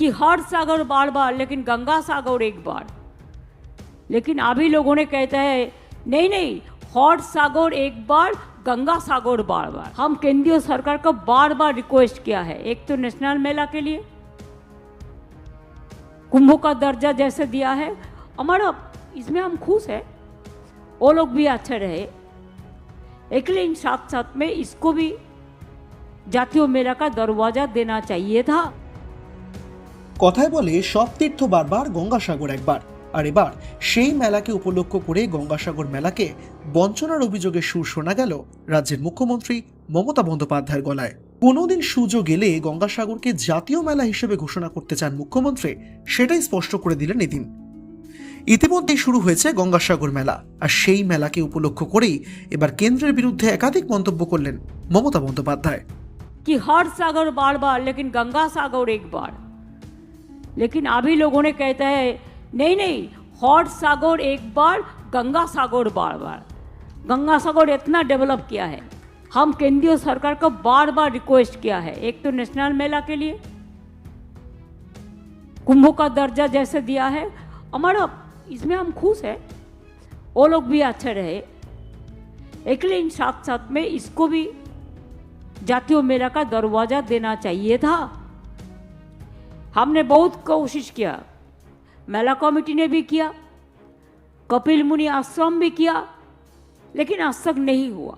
कि हर सागर बार बार, लेकिन गंगा सागर एक बार। लेकिन अभी लोगों ने कहते हैं, नहीं नहीं हॉट सागर एक बार, गंगा सागर बार बार। हम केंद्रीय सरकार को बार बार रिक्वेस्ट किया है, एक तो नेशनल मेला के लिए। कुंभ का दर्जा जैसे दिया है। हमारा, इसमें हम खुश हैं, वो लोग भी अच्छे रहे। लेकिन साथ साथ में इसको भी जातीय मेला का दरवाज़ा देना चाहिए था। কথায় বলে সব তীর্থ বারবার গঙ্গাসাগর একবার। আর এবার সেই মেলাকে উপলক্ষ করে গঙ্গাসাগর মেলাকে বঞ্চনার অভিযোগে সুর শোনা গেল রাজ্যের মুখ্যমন্ত্রী মমতা বন্দ্যোপাধ্যায়ের গলায়। কোনোদিন সুযোগ এলে গঙ্গাসাগরকে জাতীয় মেলা হিসেবে ঘোষণা করতে চান মুখ্যমন্ত্রী, সেটাই স্পষ্ট করে দিলেন এদিন। ইতিমধ্যেই শুরু হয়েছে গঙ্গাসাগর মেলা, আর সেই মেলাকে উপলক্ষ করেই এবার কেন্দ্রের বিরুদ্ধে একাধিক মন্তব্য করলেন মমতা বন্দ্যোপাধ্যায়। কি হর সাগর বারবার, লেকিন গঙ্গা সাগর একবার। लेकिन अभी लोगों ने कहता है, नहीं नहीं, हॉट सागर एक बार, गंगा सागर बार बार। गंगा सागर इतना डेवलप किया है। हम केंद्रीय सरकार को बार बार रिक्वेस्ट किया है, एक तो नेशनल मेला के लिए, कुंभ का दर्जा जैसे दिया है। हमारा, इसमें हम खुश है, वो लोग भी अच्छे रहे। लेकिन साथ साथ में इसको भी जातीय मेला का दरवाज़ा देना चाहिए था। हमने बहुत कोशिश किया मेला कमेटी ने भी किया कपिल मुनि आश्रम भी किया लेकिन आज तक नहीं हुआ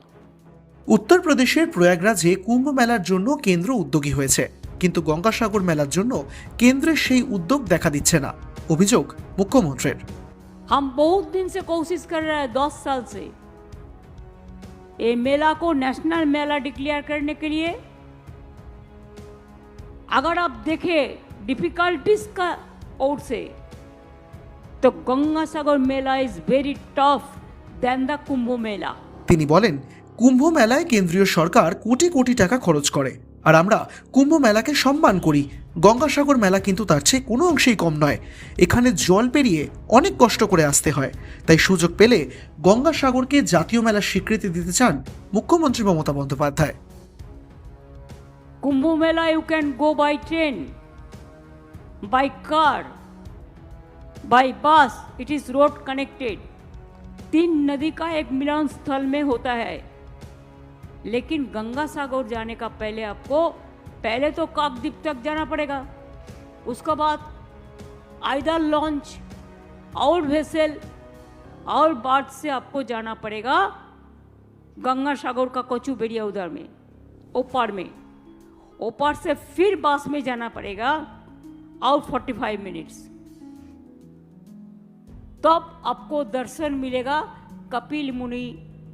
উত্তরপ্রদেশের প্রয়াগরাজে কুম্ভ মেলার জন্য কেন্দ্র উদ্যোগী হয়েছে কিন্তু গঙ্গাসাগর মেলার জন্য কেন্দ্রের সেই উদ্যোগ দেখা দিচ্ছে না অভিযোগ মুখ্যমন্ত্রীর हम बहुत दिन से कोशिश कर रहे हैं दस साल से ये मेला को नेशनल मेला डिक्लेयर करने के लिए अगर आप देखें डिफिकल्टीज का ओर से तो Ganga Sagar Mela is very tough then the Kumbh Mela তিনি বলেন কুম্ভ মেলায় কেন্দ্রীয় সরকার কোটি কোটি টাকা খরচ করে আর আমরা কুম্ভ মেলাকে সম্মান করি গঙ্গাসাগর মেলা কিন্তু তার চেয়ে কোনো অংশেই কম নয় এখানে জল পেরিয়ে অনেক কষ্ট করে আসতে হয় তাই সুযোগ পেলে গঙ্গাসাগরকে জাতীয় মেলার স্বীকৃতি দিতে চান মুখ্যমন্ত্রী Mamata Bandyopadhyay Kumbh Mela you can go by train, by car, by bus. It is road connected. तीन नदी का एक मिलन स्थल में होता है लेकिन गंगा सागर जाने का पहले आपको पहले तो काकद्वीप तक जाना पड़ेगा उसके बाद आइदर लॉन्च और वेसल और बाढ़ से आपको जाना पड़ेगा गंगा सागर का कोचू बेरिया उधर में ओपार में ओपार से फिर बस में जाना पड़ेगा और 45 मिनट्स तब आपको दर्शन मिलेगा कपिल मुनि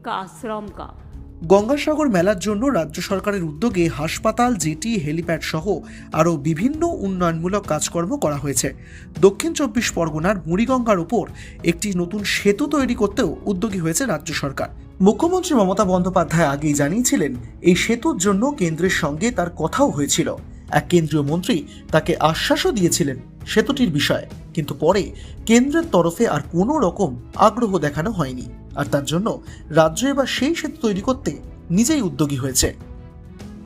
का आश्रम का গঙ্গাসাগর মেলার জন্য রাজ্য সরকারের উদ্যোগে হাসপাতাল জেটি হেলিপ্যাড সহ আরও বিভিন্ন উন্নয়নমূলক কাজকর্ম করা হয়েছে দক্ষিণ চব্বিশ পরগনার মুড়িগঙ্গার উপর একটি নতুন সেতু তৈরি করতেও উদ্যোগী হয়েছে রাজ্য সরকার মুখ্যমন্ত্রী মমতা বন্দ্যোপাধ্যায় আগেই জানিয়েছিলেন এই সেতুর জন্য কেন্দ্রের সঙ্গে তার কথাও হয়েছিল এক কেন্দ্রীয় মন্ত্রী তাকে আশ্বাসও দিয়েছিলেন সেতুটির বিষয়ে, কিন্তু পরে কেন্দ্রের তরফে আর কোনো রকম আগ্রহ দেখানো হয়নি। আর তার জন্য রাজ্য এবার সেই সেতু তৈরি করতে নিজেই উদ্যোগী হয়েছে।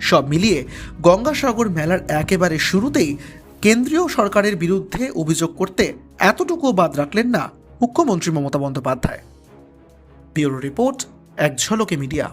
সব মিলিয়ে গঙ্গাসাগর মেলার একেবারে শুরুতেই কেন্দ্রীয় সরকারের বিরুদ্ধে অভিযোগ করতে এতটুকুও বাদ রাখলেন না মুখ্যমন্ত্রী মমতা বন্দ্যোপাধ্যায়। ব্যুরো রিপোর্ট, এক ঝলকে মিডিয়া।